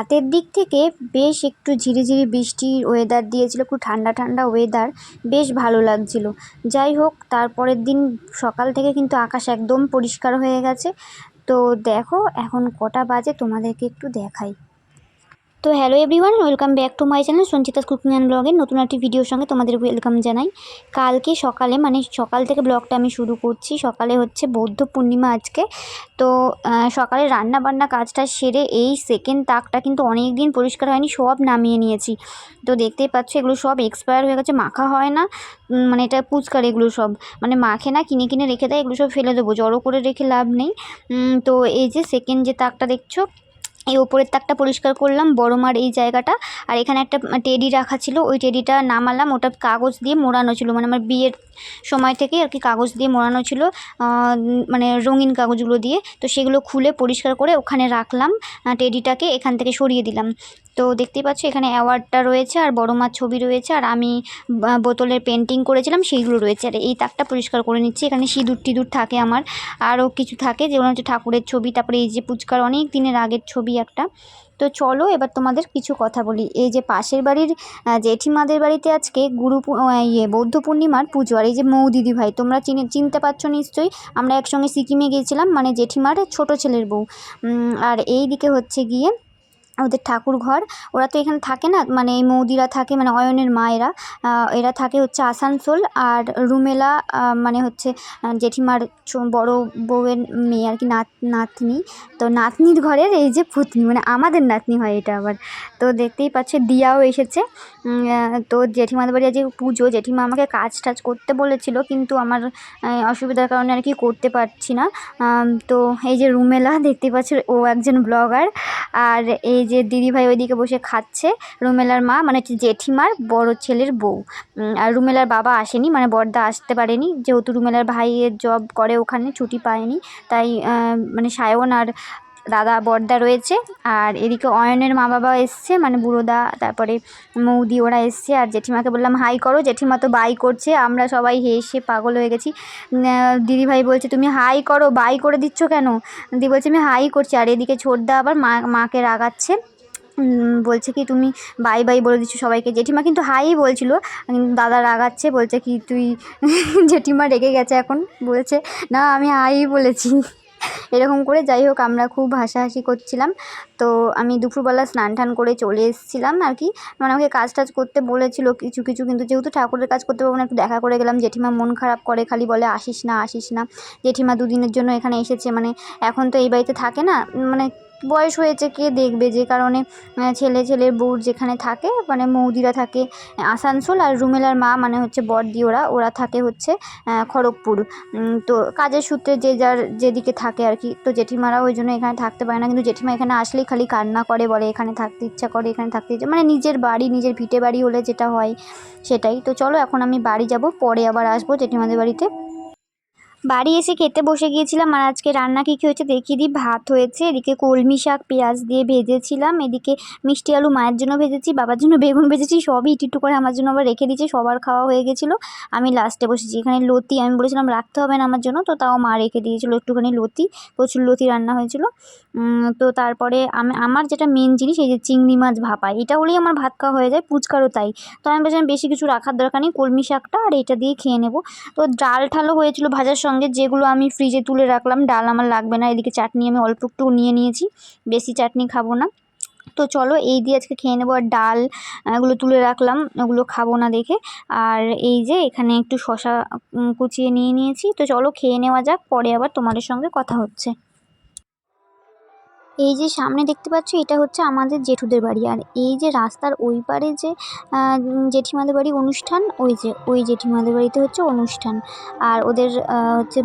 রাতের দিক থেকে বেশ একটু ঝিরিঝিরি বৃষ্টির ওয়েদার দিয়েছিলো, খুব ঠান্ডা ঠান্ডা ওয়েদার বেশ ভালো লাগছিল। যাই হোক, তারপরের দিন সকাল থেকে কিন্তু আকাশ একদম পরিষ্কার হয়ে গেছে। তো দেখো, এখন কটা বাজে তোমাদেরকে একটু দেখাই। তো hello everyone welcome back to my channel Sanchita cooking and ব্লগের নতুন একটি ভিডিওর সঙ্গে তোমাদের ওয়েলকাম জানাই। কালকে সকালে মানে সকাল থেকে ব্লগটা আমি শুরু করছি। সকালে হচ্ছে বৌদ্ধ পূর্ণিমা আজকে। তো সকালে রান্না বান্না কাজটা সেরে এই সেকেন্ড তাকটা কিন্তু অনেক দিন পরিষ্কার হয়নি, সব নামিয়ে নিয়েছি। তো দেখতেই পাচ্ছ, এগুলো সব এক্সপায়ার হয়ে গেছে, মাখা হয় না। মানে এটা পুচকার এগুলো সব। মানে মাখে না, কিনে কিনে রেখে দেয়, এগুলো সব ফেলে দেবো, জড়ো করে রেখে লাভ নেই। তো এই যে সেকেন্ড যে তাকটা দেখছ এই ওপরের তাকটা পরিষ্কার করলাম, বড় মার এই জায়গাটা। আর এখানে একটা টেডি রাখা ছিল, ওই টেডিটা নামালাম, ওটা কাগজ দিয়ে মোড়ানো ছিল মানে আমার বিয়ের সময় থেকে আর কি কাগজ দিয়ে মোড়ানো ছিল মানে রঙিন কাগজগুলো দিয়ে। তো সেগুলো খুলে পরিষ্কার করে ওখানে রাখলাম টেডিটাকে এখান থেকে সরিয়ে দিলাম। তো দেখতেই পাচ্ছ, এখানে অ্যাওয়ার্ডটা রয়েছে, আর বড় মার ছবি রয়েছে, আর আমি বোতলের পেন্টিং করেছিলাম, সেইগুলো রয়েছে। আর এই তাকটা পরিষ্কার করে নিচ্ছি, এখানে সিঁদুর টিঁদুর থাকে আমার। আরও কিছু থাকে যেমন হচ্ছে ঠাকুরের ছবি, তারপরে এই যে পুচকার অনেক দিনের আগের ছবি একটা। তো চলো এবার তোমাদের কিছু কথা বলি। এই যে পাশের বাড়ির জেঠিমাদের বাড়িতে আজকে গুরু ইয়ে বৌদ্ধ পূর্ণিমার পুজো। আর এই যে মৌ দিদি ভাই তোমরা চিনে, চিনতে পারছ নিশ্চয়ই, আমরা একসঙ্গে সিকিমে গিয়েছিলাম মানে জেঠিমার ছোট ছেলের বউ। আর এই দিকে হচ্ছে গিয়ে ওদের ঠাকুর ঘর ওরা তো এখানে থাকে না মানে এই মৌদিরা থাকে মানে অয়নের মা এরা থাকে হচ্ছে আসানসোল আর রুমেলা মানে হচ্ছে জেঠিমার বড় বউয়ের মেয়ে আর কি নাত, নাতনি। তো নাতনির ঘরের এই যে পুতনি মানে আমাদের নাতনি হয় এটা আবার। তো দেখতেই পাচ্ছে, দিয়াও এসেছে। তো জেঠিমাদের বাড়ি আজকে পুজো, জেঠিমা আমাকে কাজ টাজ করতে বলেছিল, কিন্তু আমার অসুবিধার কারণে আর কি করতে পারছি না। তো এই যে রুমেলা, দেখতেই পাচ্ছ, ও একজন ব্লগার। আর এই যে দিদিভাই ওইদিকে বসে খাচ্ছে, রুমেলার মা মানে জেঠিমার বড় ছেলের বউ। আর রুমেলার বাবা আসেনি মানে বর্দা আসতে পারেনি, যেহেতু রুমেলার ভাইয়ের জব করে ওখানে, ছুটি পায়নি, তাই মানে সায়ন আর দাদা বড়দা রয়েছে আর এদিকে অয়নের মা বাবা এসছে মানে বুড়োদা, তারপরে মৌদি ওরা এসছে আর জেঠিমাকে বললাম, হাই করো, জেঠিমা তো বাই করছে, আমরা সবাই হেসে পাগল হয়ে গেছি। দিদিভাই বলছে, তুমি হাই করো, বাই করে দিচ্ছ কেন? দি বলছে, আমি হাই করছি। আর এদিকে ছোটদা আবার মা, মাকে রাগাচ্ছে। বলছে কি, তুমি বাই বাই বলে দিচ্ছ সবাইকে। জেঠিমা কিন্তু হাই বলছিল দাদা রাগাচ্ছে, বলছে কি, তুই, জেঠিমা রেগে গেছে এখন। বলছে, না, আমি হাই বলেছি। এরকম করে যাই হোক, আমরা খুব হাসাহাসি করছিলাম। তো আমি দুপুরবেলা স্নান টান করে চলে এসেছিলাম আর কি। মানে আমাকে কাজ টাজ করতে বলেছিল কিছু কিছু, কিন্তু যেহেতু ঠাকুরের কাজ করতে পারব না, একটু দেখা করে গেলাম। জেঠিমা মন খারাপ করে, খালি বলে, আসিস না আসিস না। জেঠিমা দুদিনের জন্য এখানে এসেছে। মানে এখন তো এই বাড়িতে থাকে না। মানে বয়স হয়েছে কে দেখবে? যে কারণে ছেলে ছেলের বউর যেখানে থাকে মানে মৌদিরা থাকে আসানসোল আর রুমেলার মা মানে হচ্ছে বড়দি ওরা ওরা থাকে হচ্ছে খড়গপুর। তো কাজের সূত্রে যে যার যেদিকে থাকে আর কি, তো জেঠিমারা ওই জন্য এখানে থাকতে পারে না। কিন্তু জেঠিমা এখানে আসলেই খালি কান্না করে, বলে এখানে থাকতে ইচ্ছা করে, এখানে থাকতে ইচ্ছা মানে নিজের বাড়ি, নিজের ভিটে বাড়ি হলে যেটা হয় সেটাই। তো চলো এখন আমি বাড়ি যাব, পরে আবার আসব জেঠিমাদের বাড়িতে। বাড়ি এসে খেতে বসে গিয়েছিলাম আর আজকে রান্না কী কী হয়েছে দেখিয়ে দিই। ভাত হয়েছে, এদিকে কলমি শাক, পেঁয়াজ দিয়ে ভেজেছিলাম, এদিকে মিষ্টি আলু মায়ের জন্য ভেজেছি, বাবার জন্য বেগুন ভেজেছি, সবই একটু করে আমার জন্য আবার রেখে দিয়েছি, সবার খাওয়া হয়ে গেছিল। আমি লাস্টে বসেছি, এখানে লতি, আমি বলেছিলাম রাখতে হবে না আমার জন্য, তো তাও মা রেখে দিয়েছিলো একটুখানি লতি, প্রচুর লতি রান্না হয়েছিল। তো তারপরে আমি, আমার যেটা মেন জিনিস এই যে চিংড়ি মাছ ভাপা, এটা হলেই আমার ভাত খাওয়া হয়ে যায়, পুচকারও তাই। তো আমি বলছিলাম বেশি কিছু রাখার দরকার নেই, কলমি শাকটা আর এটা দিয়ে খেয়ে নেব। তো ডাল ঠালও হয়েছিল ভাজার সঙ্গে যেগুলো আমি ফ্রিজে তুলে রাখলাম, ডাল আমার লাগবে না, এদিকে চাটনি আমি অল্প একটু নিয়ে নিয়েছি, বেশি চাটনি খাব না। তো চলো এই দিয়ে আজকে খেয়ে নেব, আর ডাল এগুলো তুলে রাখলাম, ওগুলো খাব না দেখে। আর এই যে এখানে একটু শশা কুচিয়ে নিয়ে নিয়েছি, তো চলো খেয়ে নেওয়া যাক, পরে আবার তোমাদের সঙ্গে কথা হচ্ছে। এই যে সামনে দেখতে পাচ্ছ, এটা হচ্ছে আমাদের জেঠুদের বাড়ি। আর এই যে রাস্তার ওই পারে যে জেঠিমাদের বাড়ি অনুষ্ঠান, ওই যে, ওই জেঠিমাদের বাড়িতে হচ্ছে অনুষ্ঠান। আর ওদের হচ্ছে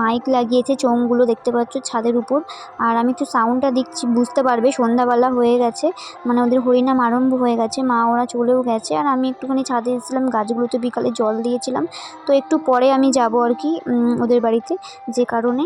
মাইক লাগিয়েছে, চোঙগুলো দেখতে পাচ্ছ ছাদের উপর। আর আমি একটু সাউন্ডটা দিচ্ছি বুঝতে পারবে, সন্ধ্যাবেলা হয়ে গেছে। মানে ওদের হরিনাম আরম্ভ হয়ে গেছে, মা ওরা চলেও গেছে। আর আমি একটুখানি ছাদে এসেছিলাম, গাছগুলোতে বিকালে জল দিয়েছিলাম। তো একটু পরে আমি যাব আর কি ওদের বাড়িতে, যে কারণে।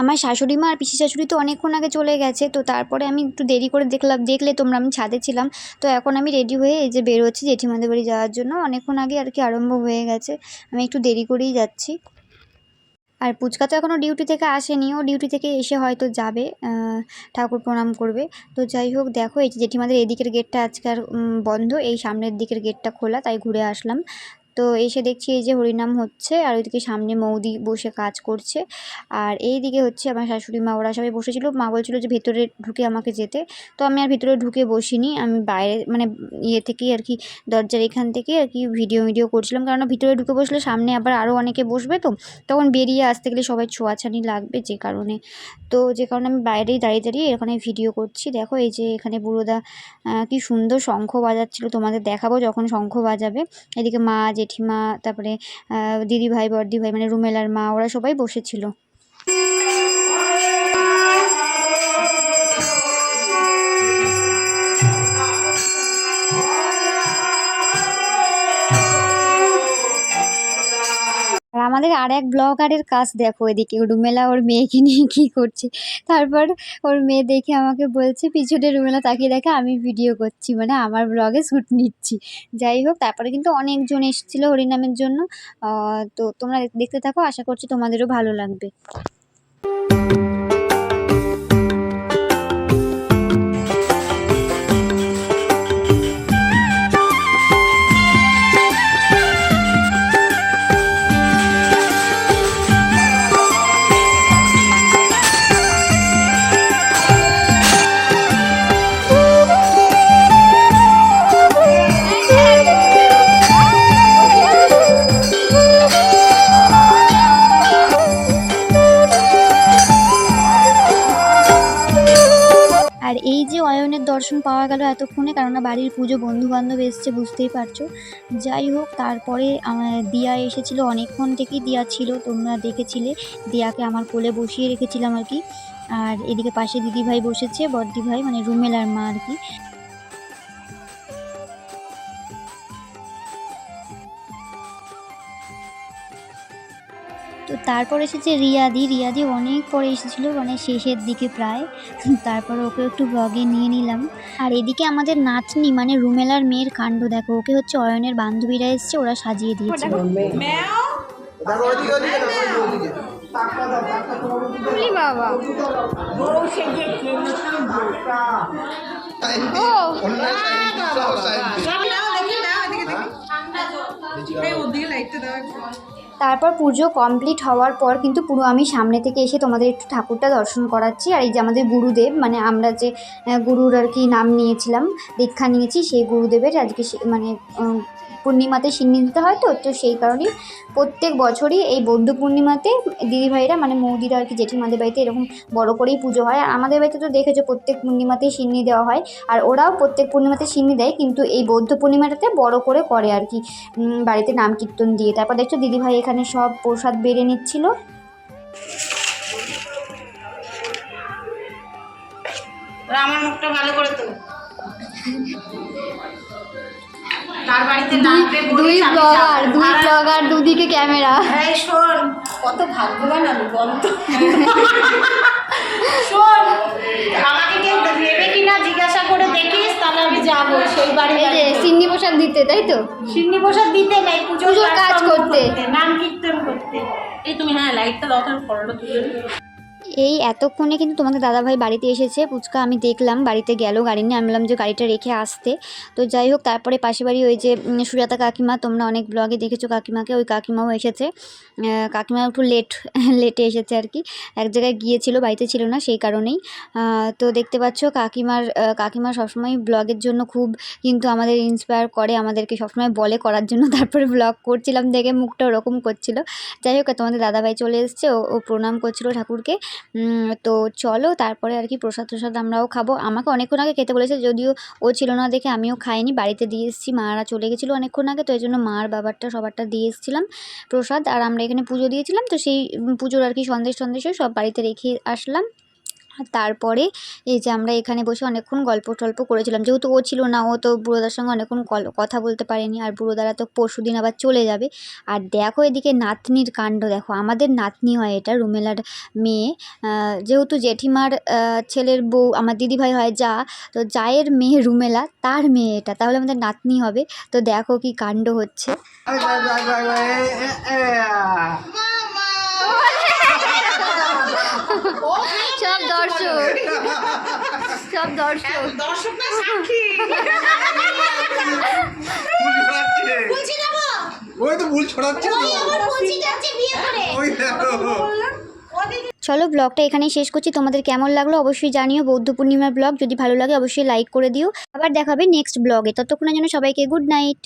আমার শাশুড়ি মা আর পিসি শাশুড়ি তো অনেকক্ষণ আগে চলে গেছে, তো তারপরে আমি একটু দেরি করে দেখলাম, দেখলে তোমরা আমি ছাদে ছিলাম, তো এখন আমি রেডি হয়ে এই যে বেরোচ্ছি জেঠিমাদের বাড়ি যাওয়ার জন্য। অনেকক্ষণ আগে আর কি আরম্ভ হয়ে গেছে, আমি একটু দেরি করেই যাচ্ছি। আর পুচকা তো এখনও ডিউটি থেকে আসেনি, ও ডিউটি থেকে এসে হয়তো যাবে ঠাকুর প্রণাম করবে। তো যাই হোক, দেখো এই যে জেঠিমাদের এদিকের গেটটা আজকে আর বন্ধ, এই সামনের দিকের গেটটা খোলা, তাই ঘুরে আসলাম। তো এসে দেখছি এই যে হরিনাম হচ্ছে আর ওইদিকে সামনে মৌদি বসে কাজ করছে। আর এই দিকে হচ্ছে আমার শাশুড়ি মা, ওরা সবাই বসেছিল। মা বলছিল যে ভেতরে ঢুকে আমাকে যেতে। তো আমি আর ভিতরে ঢুকে বসিনি। আমি বাইরে মানে ইয়ে থেকেই আর কি, দরজার এখান থেকে আর কি ভিডিও ভিডিও করছিলাম। কারণ ভিতরে ঢুকে বসলে সামনে আবার আরও অনেকে বসবে তো। তখন বেরিয়ে আসতে গেলে সবাই ছোঁয়াছানি লাগবে যে কারণে। তো যে কারণে আমি বাইরেই দাঁড়িয়ে দাঁড়িয়ে এখানে ভিডিও করছি। দেখো এই যে এখানে বুড়োদা কি সুন্দর শঙ্খ বাজাচ্ছিল। তোমাদের দেখাবো যখন শঙ্খ বাজাবে। এদিকে মা জেঠিমা তারপরে দিদিভাই বড়দিভাই ভাই বড়দি ভাই মানে রুমেলার মা ওরা সবাই বসেছিল। আমাদের আর এক ব্লগারের কাজ দেখো এদিকে রুমেলা ওর মেয়েকে নিয়ে কী করছে। তারপর ওর মেয়ে দেখে আমাকে বলছে, পিছনে রুমেলা তাকিয়ে দেখে আমি ভিডিও করছি মানে আমার ব্লগে শ্যুট নিচ্ছি। যাই হোক, তারপরে কিন্তু অনেকজন এসেছিল হরিনামের জন্য। তো তোমরা দেখতে থাকো, আশা করছি তোমাদেরও ভালো লাগবে। এই যে অয়নের দর্শন পাওয়া গেল এতক্ষণে, কেননা বাড়ির পুজো বন্ধু বান্ধব এসছে, বুঝতেই পারছ। যাই হোক, তারপরে দিয়া এসেছিল, অনেকক্ষণ থেকেই দিয়া ছিল, তোমরা দেখেছিলে। দিয়াকে আমার কোলে বসিয়ে রেখেছিলাম আর কি। আর এদিকে পাশে দিদিভাই বসেছে বড়দি ভাই মানে রুমেলার মা আর কি। তো তারপর এসেছে রিয়াদি। রিয়াদি অনেক পরে এসেছিল মানে শেষের দিকে প্রায়। তারপর ওকে একটু ব্লগে নিয়ে নিলাম। আর এদিকে আমাদের নাতনি মানে রুমেলার মেয়ের কাণ্ড দেখো ওকে হচ্ছে অয়নের বান্ধবীরা এসছে ওরা সাজিয়ে দিয়েছে। বাবা? তারপর পুজো কমপ্লিট হওয়ার পর কিন্তু পুরো আমি সামনে থেকে এসে তোমাদের একটু ঠাকুরটা দর্শন করাচ্ছি। আর এই যে আমাদের গুরুদেব মানে আমরা যে গুরুর আর কি নাম নিয়েছিলাম, দীক্ষা নিয়েছি, সেই গুরুদেবের আজকে মানে পূর্ণিমাতে সিন্নি দিতে হয় তো তো সেই কারণেই প্রত্যেক বছরই এই বৌদ্ধ পূর্ণিমাতে দিদিভাইরা মানে মৌদিরা আর কি জেঠিমাদের বাড়িতে এরকম বড় করেই পুজো হয়। আর আমাদের বাড়িতে তো দেখেছ প্রত্যেক পূর্ণিমাতেই সিন্নি দেওয়া হয়। আর ওরাও প্রত্যেক পূর্ণিমাতে সিন্নি দেয়, কিন্তু এই বৌদ্ধ পূর্ণিমাটাতে বড় করে করে আর কি। বাড়িতে নাম কীর্তন দিয়ে। তারপর দেখছ দিদিভাই এখানে সব প্রসাদ বেড়ে নিচ্ছিল। আমার মুখটা ভালো করে তো। তার বাড়িতে নাচবে দুই ব্লগার দুই ব্লগার দুদিকে ক্যামেরা। এই শোন কত ভাগ্যবান আমি বলতো শোন আমাকে কেউ দেবে কিনা জিজ্ঞাসা করে দেখিস তাহলে আমি যাব সেই বাড়ি সিন্নি প্রসাদ দিতে তাই তো? সিন্নি প্রসাদ দিতে নাই পুজোর কাজ করতে। নাম কীর্তন করতে। এই তুমি হ্যাঁ লাইটটা দাও তার ফটোটা তুলে। এই এতক্ষণে কিন্তু তোমাদের দাদাভাই বাড়িতে এসেছে। পুচকা আমি দেখলাম, বাড়িতে গেল, গাড়ি নিয়ে আমি বললাম যে গাড়িটা রেখে আসতে। তো যাই হোক, তারপরে পাশে বাড়ি ওই যে সুজাতা কাকিমা, তোমরা অনেক ব্লগে দেখেছ কাকিমাকে, ওই কাকিমাও এসেছে। কাকিমা একটু লেট লেটে এসেছে আর কি। এক জায়গায় গিয়েছিল, বাড়িতে ছিল না সেই কারণেই। তো দেখতে পাচ্ছ কাকিমার কাকিমা সবসময় ব্লগের জন্য খুব কিন্তু আমাদের ইন্সপায়ার করে, আমাদেরকে সবসময় বলে করার জন্য। তারপরে ব্লগ করছিলাম দেখে মুখটা ওরকম করছিল। যাই হোক, তোমাদের দাদাভাই চলে এসছে ও প্রণাম করছিল ঠাকুরকে। তো চলো তারপরে আর কি প্রসাদ টসাদ আমরাও খাব। আমাকে অনেকক্ষণ আগে খেতে বলেছে, যদিও ও ছিল না দেখে আমিও খাইনি। বাড়িতে দিয়ে এসেছি, মারা চলে গেছিল অনেকক্ষণ আগে, তো এই জন্য মার বাবারটা, সবারটা দিয়ে এসেছিলাম প্রসাদ। আর আমরা এখানে পুজো দিয়েছিলাম, তো সেই পুজোর আর কি সন্দেশ সন্দেশও সব বাড়িতে রেখে আসলাম। তারপরে এই যে আমরা এখানে বসে অনেকক্ষণ গল্প টল্প করেছিলাম। যেহেতু ও ছিল না, ও তো বুড়োদার সঙ্গে অনেকক্ষণ কথা বলতে পারেনি আর বুড়োদারা তো পরশু দিন আবার চলে যাবে। আর দেখো এদিকে নাতনির কাণ্ড, দেখো আমাদের নাতনি হয় এটা, রুমেলার মেয়ে। যেহেতু জেঠিমার ছেলের বউ, আমার দিদিভাই হয় যা, তো জায়ের মেয়ে রুমেলা, তার মেয়ে এটা। তাহলে আমাদের নাতনি হবে। তো দেখো কি কাণ্ড হচ্ছে। সব দর্শক। সব দর্শক। সাক্ষী। ওই তো ভুল ছড়াচ্ছে ওই দেখো। চলো ব্লগটা এখানেই শেষ করছি। তোমাদের কেমন লাগল অবশ্যই জানিও। বৌদ্ধ পূর্ণিমার ব্লগ। যদি ভালো লাগে অবশ্যই লাইক করে দিও। আবার দেখাবে নেক্সট ব্লগে ততক্ষণের জন্য সবাইকে গুড নাইট